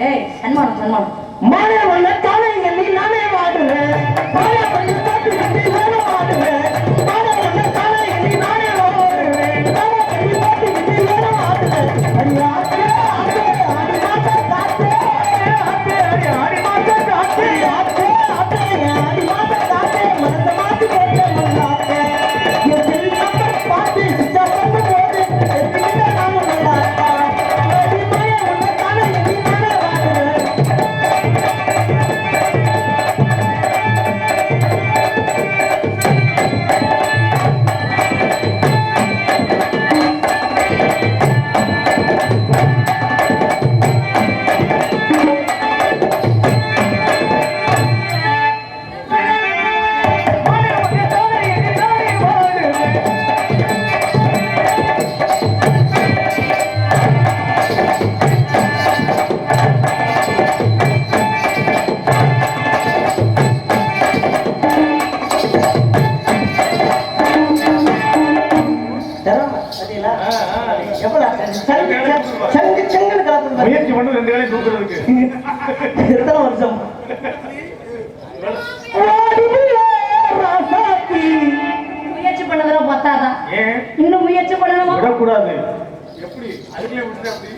ஏய் சன்மானம் சன்மானம் மாநில எத்தனை வருஷம்? முயற்சி பண்ணதெல்லாம் பத்தாதான் இன்னும் முயற்சி பண்ணணுமா? விடக்கூடாது. எப்படி? அதுக்குள்ளே விட்டுட்டு அப்படி?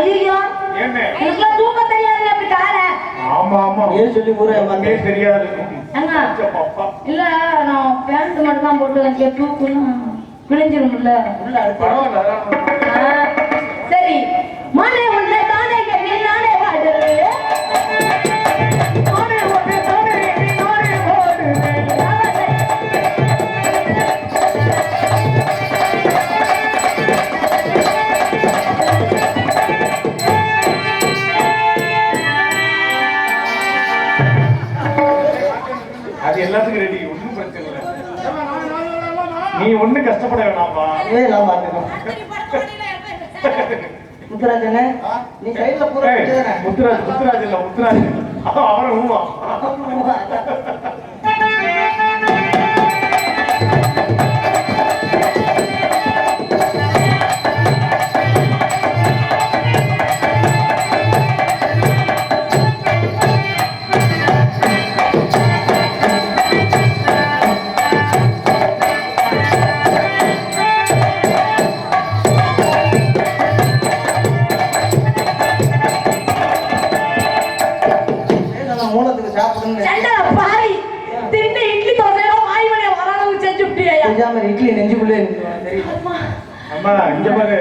ஐயோ ஐயோ தூக்க தெரியாது அப்படி கால ஆமா ஆமா. ஏன் சொல்லி ஊரே வந்தே தெரியாது. இல்ல நான் பேண்ட் மட்டும் தான் போட்டு வந்தேன். தூக்குலாம் விளைஞ்சிரும்ல உள்ள பரவாயில்ல சரி. மாலே ஒண்ணும் கஷ்டப்பட வேணாம்ப்பா. இதெல்லாம் பார்த்துக்கோ முத்துராஜனே நீ சைடுல பூரா? முத்துராஜ் முத்துராஜ் இல்ல முத்துராஜ். அவரை ஊமா நம்ம மூலத்துக்கு சாப்பிடுன்னு சண்டை பாரி திண்டு இட்லி தோசையோ வாய் வர அளவுக்கு செஞ்சு விட்டியா தெரியாம இட்லி நெஞ்சுக்குள்ளே அம்மா. இங்க பாரு.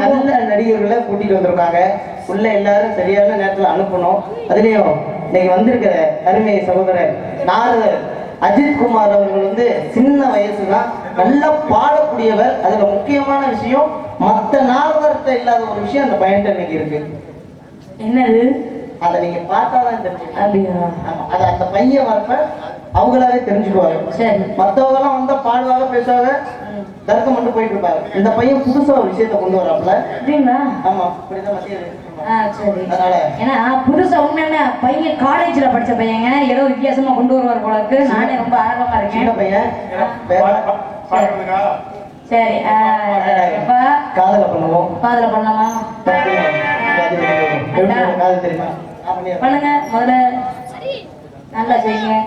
நல்ல நடிகர்களை கூட்டிட்டு வந்திருக்காங்க. உள்ள எல்லாரும் சரியான நேரத்துல அனுப்பணும். அதுலயும் இன்னைக்கு வந்திருக்கிற அருமை சகோதரர் நாரதர் அஜித் குமார் அவர்கள் வந்து சின்ன வயசு தான் நல்லா பாடக்கூடியவர். அதுல முக்கியமான விஷயம் மத்த நாரதர்கிட்ட இல்லாத ஒரு விஷயம் அந்த பையன்கிட்ட இன்னைக்கு இருக்கு. என்னது? அதை நீங்க பார்த்தாதான் தெரியும் அப்படியா? ஆமா அது அந்த பையன் வரப்ப அவங்களாவே தெரிஞ்சுக்குவாங்க சரி. மத்தவங்க எல்லாம் வந்தா பாடுவாங்க பேசுவாங்க தர்க்கம் மட்டும் போயிட்டு இருப்பாங்க இந்த பையன் புதுசா ஒரு விஷயத்த கொண்டு வராப்புல. அப்படிங்களா? ஆமா அப்படிதான் அதனால ஏன்னா புதுசா உண்மையான பையன் காலேஜ்ல படிச்ச பையங்க ஏதோ வித்தியாசமா கொண்டு வருவார் போல இருக்கு. நானே ரொம்ப ஆர்வமா இருக்கேன். பையன் சரி காதல பண்ணுவோம். காதல பண்ணலாமா. பண்ணுங்க முதல்ல. நல்லா செய்யுங்க.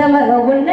tell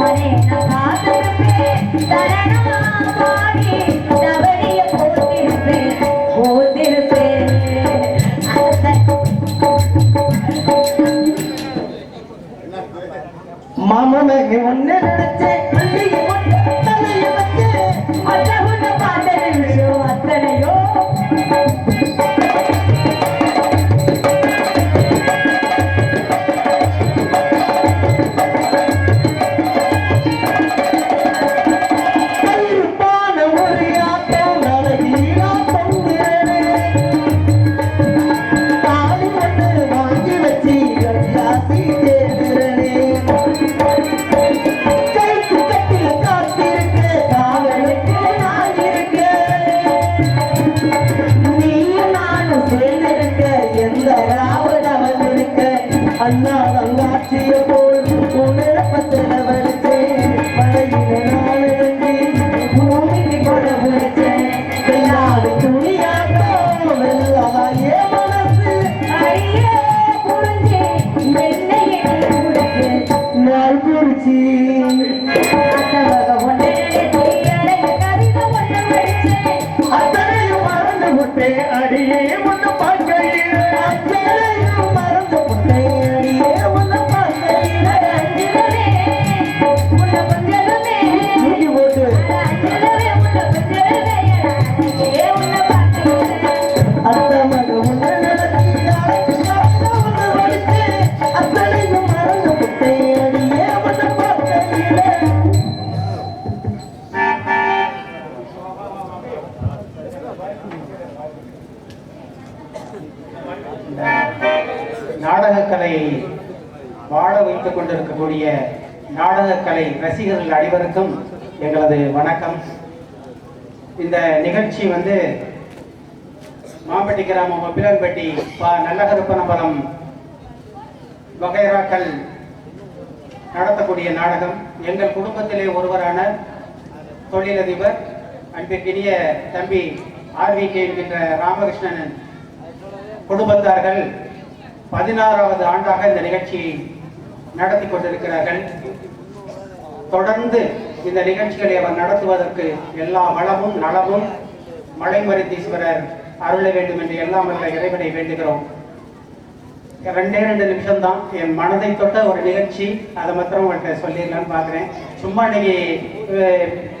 I'm Hare Hare Hare Hare Hare Hare Hare Thank you. இந்த நாடகக்கலையை வாழ வைத்துக் கொண்டிருக்கக்கூடிய நாடகக்கலை ரசிகர்கள் அனைவருக்கும் எங்களது வணக்கம். இந்த நிகழ்ச்சி வந்து மாம்பட்டி கிராமம் ஒப்பிலான்பட்டி பா நல்லகருப்பனபுரம் வகைராக்கள் நடத்தக்கூடிய நாடகம். எங்கள் குடும்பத்திலே ஒருவரான தொழிலதிபர் அன்பிற்கினிய தம்பி ஆர்வி கே என்கின்ற ராமகிருஷ்ணன் குடும்பத்தார்கள் பதினாறாவது ஆண்டாக இந்த நிகழ்ச்சியை நடத்தி கொண்டிருக்கிறார்கள். தொடர்ந்து இந்த நிகழ்ச்சிகளை அவர் நடத்துவதற்கு எல்லா வளமும் நலமும் மலைமருத்தீஸ்வரர் அருள வேண்டும் என்று எல்லாம் உள்ள இறைவனை வேண்டுகிறோம். ரெண்டே ரெண்டு நிமிஷம் தான் என் மனதை தொட்ட ஒரு நிகழ்ச்சி. அதை மாத்திரம் உங்கள்கிட்ட சொல்லிடலான்னு பார்க்குறேன். சும்மா இன்னைக்கு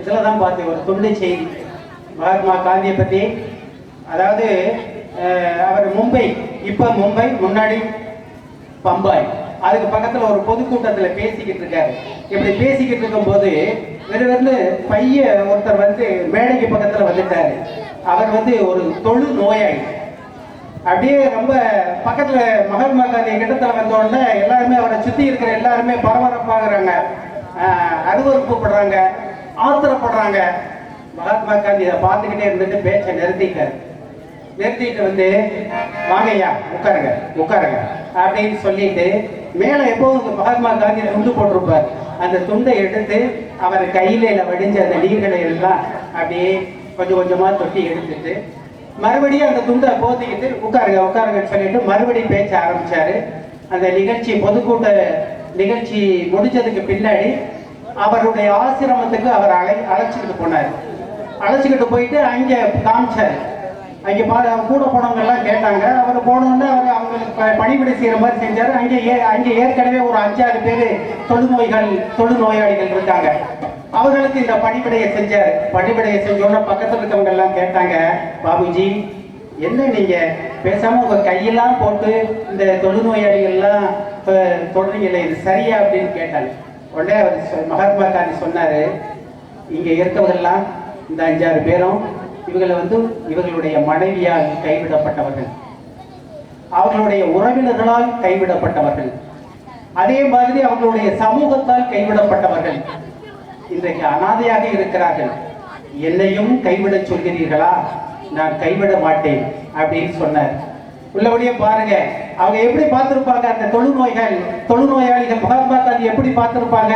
இதில் தான் பார்த்தேன் ஒரு துண்டு செய்தி மகாத்மா காந்தியை பற்றி அதாவது அவர் மும்பை இப்போ மும்பை முன்னாடி பம்பாய். அதுக்கு பக்கத்தில் ஒரு பொதுக்கூட்டத்தில் பேசிக்கிட்டு இருக்காரு. இப்படி பேசிக்கிட்டு இருக்கும்போது இவர் வந்து பைய ஒருத்தர் வந்து மேடைக்கு பக்கத்தில் வந்துட்டாரு. அவர் வந்து ஒரு தொழு நோயாளி. அப்படியே ரொம்ப பக்கத்தில் மகாத்மா காந்தி கிட்டத்தில் வந்தோடனே எல்லாருமே அவரை சுற்றி இருக்கிற எல்லாருமே பரபரப்பாகிறாங்க. அருவறுப்புப்படுறாங்க ஆத்திரப்படுறாங்க. மகாத்மா காந்தி இதை பார்த்துக்கிட்டே இருந்துட்டு பேச்சை நிறுத்திக்காரு நிறுத்திட்டு வந்து வாங்கய்யா உட்காருங்க உட்காருங்க. அப்படின்னு சொல்லிட்டு மேல எப்போதும் மகாத்மா காந்தி துண்டு போட்டிருப்பார். அந்த துண்டை எடுத்து அவர் கையில வடிஞ்ச அந்த நீர்களை எல்லாம் அப்படியே கொஞ்சம் கொஞ்சமா தொட்டி எடுத்துட்டு மறுபடியும் அந்த துண்டை போத்திக்கிட்டு உட்காருங்க உட்காருங்கன்னு சொல்லிட்டு மறுபடியும் பேச்ச ஆரம்பிச்சாரு. அந்த நிகழ்ச்சி பொதுக்கூட்ட நிகழ்ச்சி முடிஞ்சதுக்கு பின்னாடி அவருடைய ஆசிரமத்துக்கு அவர் அழை அழைச்சிக்கிட்டு போனார். அழைச்சிக்கிட்டு போயிட்டு அங்கே காமிச்சார். அங்கே பாரு அவங்க கூட போனவங்க எல்லாம் கேட்டாங்க. அவர் போனோடனே அவர் அவங்களுக்கு ப- பணிவிடை மாதிரி செஞ்சார். அங்கே ஏ அங்கே ஏற்கனவே ஒரு அஞ்சாறு பேர் தொழுநோய்கள் தொழுநோயாளிகள் இருக்காங்க அவர்களுக்கு இந்த பணிவிடையை செஞ்சார். பணிவிடையை செஞ்சோன்னா பக்கத்தில் இருக்கவங்க எல்லாம் கேட்டாங்க பாபுஜி என்ன நீங்க பேசாம உங்க கையெல்லாம் போட்டு இந்த தொழுநோயாளிகள்லாம் அஹ், இது சரியா? அப்படின்னு கேட்டாங்க உடனே அவர் மகாத்மா காந்தி சொன்னாரு இங்க இருக்கவங்கெல்லாம் இந்த அஞ்சாறு பேரும் இவங்களை வந்து இவர்களுடைய மனைவியால் கைவிடப்பட்டவர்கள். அவர்களுடைய உறவினர்களால் கைவிடப்பட்டவர்கள். அதே மாதிரி அவர்களுடைய சமூகத்தால் கைவிடப்பட்டவர்கள். இன்றைக்கு அனாதையாக இருக்கிறார்கள். என்னையும் கைவிடச் சொல்கிறீர்களா? நான் கைவிட மாட்டேன் அப்படின்னு சொன்னார். உள்ளபடியே பாருங்க அவங்க எப்படி பார்த்திருப்பாங்க? அந்த தொழுநோய்கள் தொழுநோயாளிகள் மகாத்மா காந்தி எப்படி பார்த்திருப்பாங்க?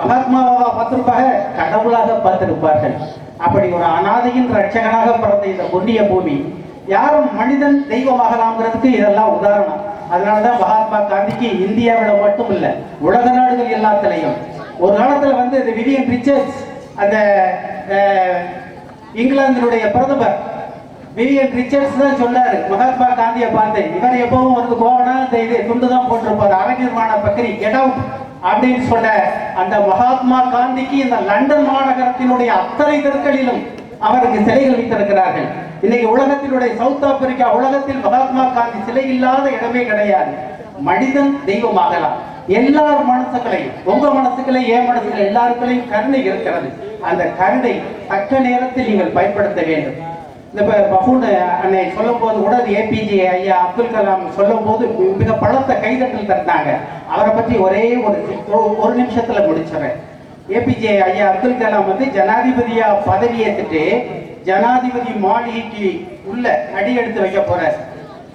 மகாத்மாவா பார்த்திருப்பாங்க கடவுளாக பார்த்திருப்பார்கள். அப்படி ஒரு அனாதையின் ரட்சகனாக பிறந்த இந்த புண்ணிய பூமி யாரும் மனிதன் தெய்வமாகலாம்ங்கிறதுக்கு இதெல்லாம் உதாரணம். அதனாலதான் மகாத்மா காந்திக்கு இந்தியாவில் மட்டும் இல்ல உலக நாடுகள் எல்லாத்துலயும். ஒரு காலத்துல வந்து இந்த விவியன் ரிச்சர்ட்ஸ் அந்த இங்கிலாந்தினுடைய பிரதமர். விவியன் ரிச்சர்ட்ஸ் தான் சொன்னாரு மகாத்மா காந்தியை பார்த்து இவர் எப்பவும் வந்து கோவனா இந்த இது துண்டு தான் போட்டிருப்பாரு அரங்கிர்மான பக்கரி கெட் அவுட் அப்படின்னு சொன்ன அந்த மகாத்மா காந்திக்கு இந்த லண்டன் மாநகரத்தினுடைய அத்தனை தெற்களிலும் அவருக்கு சிலைகள் வைத்திருக்கிறார்கள். இன்னைக்கு உலகத்தினுடைய சவுத் ஆப்பிரிக்கா உலகத்தில் மகாத்மா காந்தி சிலை இல்லாத இடமே கிடையாது. மனிதன் தெய்வமாகலாம். எல்லார் மனசுகளையும் உங்க மனசுகளை ஏன் மனசுகளை எல்லாருக்களையும் கருணை இருக்கிறது. அந்த கருணை தக்க நேரத்தில் நீங்கள் பயன்படுத்த வேண்டும். இந்த இப்போ பஃபூன் அன்னை சொல்லும் போது கூட ஏபிஜே ஐயா அப்துல் கலாம் சொல்லும் போது மிக பலத்த கைதட்டல் தந்தாங்க. அவரை பற்றி ஒரே ஒரு ஒரு- நிமிஷத்தில் முடிச்சுறேன் முடிச்சிடறேன் ஏபிஜே ஐயா அப்துல் கலாம் வந்து ஜனாதிபதியா பதவியேற்றுட்டு ஜனாதிபதி மாளிகைக்கு உள்ள அடி எடுத்து வைக்க போறார்.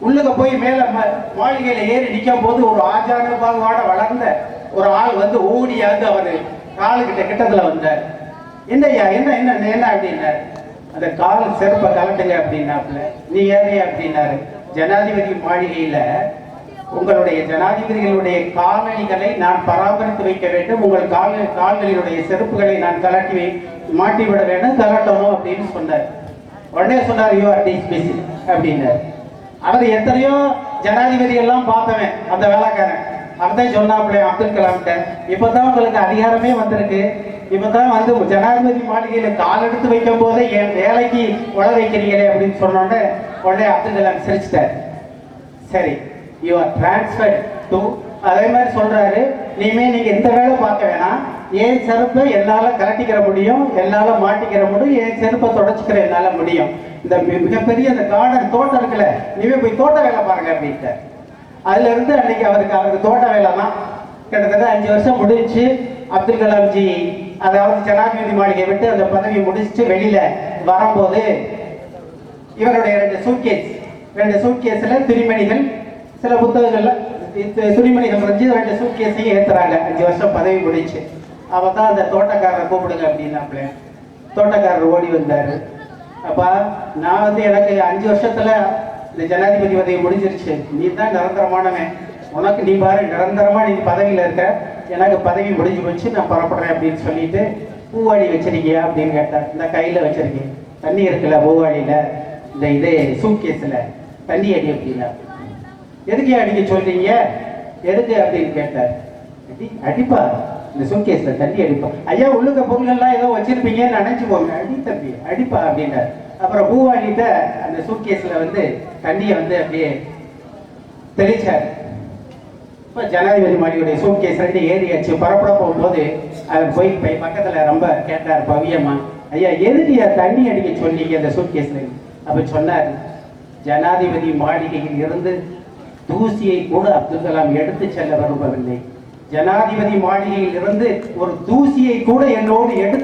உள்ளுக போய் மேல ம- மாளிகையில ஏறி நிற்கும் போது ஒரு ஆஜானுபாவோட வளர்ந்த ஒரு ஆள் வந்து ஓடியாந்து அவர் காலுக்கிட்ட கிட்டத்துல வந்தார். என்னய்யா என்ன என்ன என்ன அப்படின்னாரு. அந்த கால செருப்பை கலட்டுங்க அப்படின்னாப்புல. நீ ஏறிய அப்படின்னாரு? ஜனாதிபதி மாளிகையில உங்களுடைய ஜனாதிபதிகளுடைய காலணிகளை நான் பராமரித்து வைக்க வேண்டும். உங்கள் கால கால்களினுடைய செருப்புகளை நான் கலட்டி வை மாட்டி விட வேண்டும் கலட்டணும் அப்படின்னு சொன்னார். உடனே சொன்னார் யூ ஆர் பிசி அப்படின்னாரு. அவர் எத்தனையோ ஜனாதிபதி எல்லாம் பார்த்தவன் அந்த வேலைக்காரன். அவர்தான் சொன்னாப்புல அப்துல் கலாம்கிட்ட இப்பதான் உங்களுக்கு அதிகாரமே வந்திருக்கு. இப்பதான் வந்து ஜனாதிபதி மாளிகையில கால் எடுத்து வைக்கும் போதே என் வேலைக்கு உழ வைக்கிறீங்களே அப்படின்னு சொன்னோட உடனே அப்துல் கலாம் சிரிச்சிட்டார். சரி யூ ஆர் டிரான்ஸ்ஃபர்ட் டு அதே மாதிரி சொல்றாரு இனிமே நீங்க எந்த வேலை பார்க்க வேணாம். என் செருப்பை என்னால கலட்டிக்கிற முடியும் என்னால மாட்டிக்கிற முடியும் என் செருப்பை தொடச்சிக்கிற என்னால முடியும். இந்த மிகப்பெரிய அந்த கார்டன் தோட்டம் இருக்குல்ல நீவே போய் தோட்ட வேலை பாருங்க அப்படின்ட்டு அதுல இருந்து அன்னைக்கு அவருக்கு அவருக்கு தோட்ட வேலை தான். கிட்டத்தட்ட அஞ்சு வருஷம் முடிஞ்சு அப்துல் கலாம்ஜி அதாவது ஜனாதிபதி மாளிகை விட்டு அந்த பதவி முடிச்சுட்டு வெளியில வரும்போது இவருடைய ரெண்டு சூட்கேஸ் ரெண்டு சூட்கேஸ்ல துணிமணிகள் சில புத்தகங்கள்ல துணிமணிகள் வரைஞ்சி ரெண்டு சூட்கேஸையும் ஏத்துறாங்க. அஞ்சு வருஷம் பதவி முடிச்சு. அவ தான் அந்த தோட்டக்காரரை கூப்பிடுங்க அப்படின்னாப்ல தோட்டக்காரர் ஓடி வந்தாரு. அப்பா நான் வந்து எனக்கு அஞ்சு வருஷத்துல இந்த ஜனாதிபதி பதவி முடிஞ்சிருச்சு. நீ தான் நிரந்தரமானவன். உனக்கு நீ பாரு நிரந்தரமா நீ பதவியில இருக்க. எனக்கு பதவி முடிஞ்சு போச்சு நான் புறப்படுறேன் அப்படின்னு சொல்லிட்டு பூவாளி வச்சிருக்கியா அப்படின்னு கேட்டார். இந்த கையில் வச்சிருக்கேன். தண்ணி இருக்குல்ல பூவாளியில்? இந்த இது சூட்கேஸ்ல தண்ணி அடி அப்படின்னா. எதுக்கு அடிக்க சொல்றீங்க? எதுக்கு அப்படின்னு கேட்டார். அடி அடிப்பா. இந்த சூட்கேஸ்ல தண்ணி அடிப்பா. ஐயா உள்ளுக்க பொருள் எல்லாம் ஏதோ வச்சிருப்பீங்கன்னு நினைச்சு போங்க அடி தம்பி அடிப்பா அப்படின்னார். அப்புறம் பூவாளிகிட்ட அந்த சூட்கேஸ்ல வந்து தண்ணியை வந்து அப்படியே தெளிச்சார். இப்போ ஜனாதிபதி மாளிகையுடைய சூட் கேஸ் ரெண்டு ஏறியாச்சு புறப்பட போகும்போது அவர் போய் போய் பக்கத்தில் ரொம்ப கேட்டார் பவியம்மா ஐயா எதுக்கு தண்ணி அடிக்க சொன்னீங்க அந்த சூட் கேஸில் அப்போ சொன்னார் ஜனாதிபதி மாளிகையில் இருந்து தூசியை கூட அப்துல் கலாம் எடுத்து செல்ல விரும்பவில்லை. ஜனாதிபதி மாளிகையில் இருந்து ஒரு தூசியை கூட என்னோடு எடுத்து